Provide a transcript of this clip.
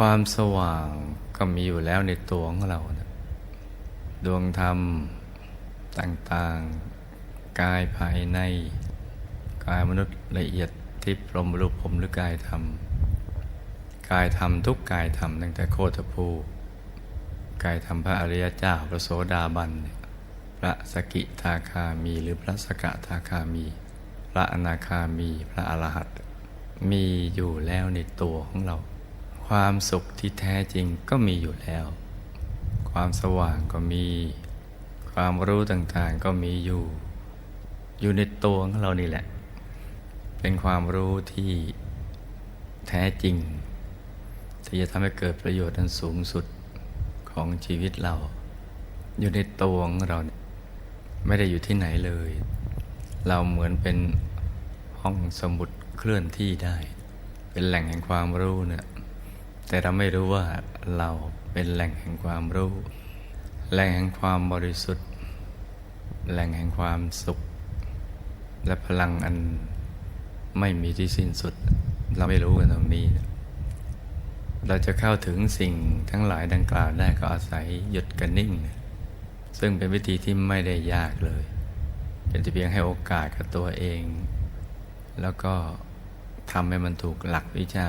ความสว่างก็มีอยู่แล้วในตัวของเรานะดวงธรรมต่างๆ กายภายใน กายมนุษย์ละเอียดที่พรหมรูปผมหรือกายธรรม กายธรรมทุกกายธรรมตั้งแต่โคตภูกายธรรมพระอริยเจ้าพระโสดาบัน พระสกิทาคามีหรือพระสกทาคามี พระอนาคามี พระอรหัตมีอยู่แล้วในตัวของเรา ความสุขที่แท้จริงก็มีอยู่แล้ว ความสว่างก็มี ความรู้ต่างๆก็มีอยู่ อยู่ในตัวของเรานี่แหละ เป็นความรู้ที่แท้จริง ที่จะทำให้เกิดประโยชน์อันสูงสุดของชีวิตเรา อยู่ในตัวของเราเนี่ยไม่ได้อยู่ที่ไหนเลย เราเหมือนเป็นห้องสมุดเคลื่อนที่ได้ เป็นแหล่งแห่งความรู้เนี่ย แต่เราไม่รู้ว่าเราเป็นแหล่งแห่งความรู้ แหล่งแห่งความบริสุทธิ์ แหล่งแห่งความสุข และพลังอันไม่มีที่สิ้นสุด เราไม่รู้กันตรงนี้ เราจะเข้าถึงสิ่งทั้งหลายดังกล่าวได้ก็อาศัยหยุดกันนิ่ง ซึ่งเป็นวิธีที่ไม่ได้ยากเลยเป็นเพียงให้โอกาสกับตัวเอง แล้วก็ทำให้มันถูกหลักวิชา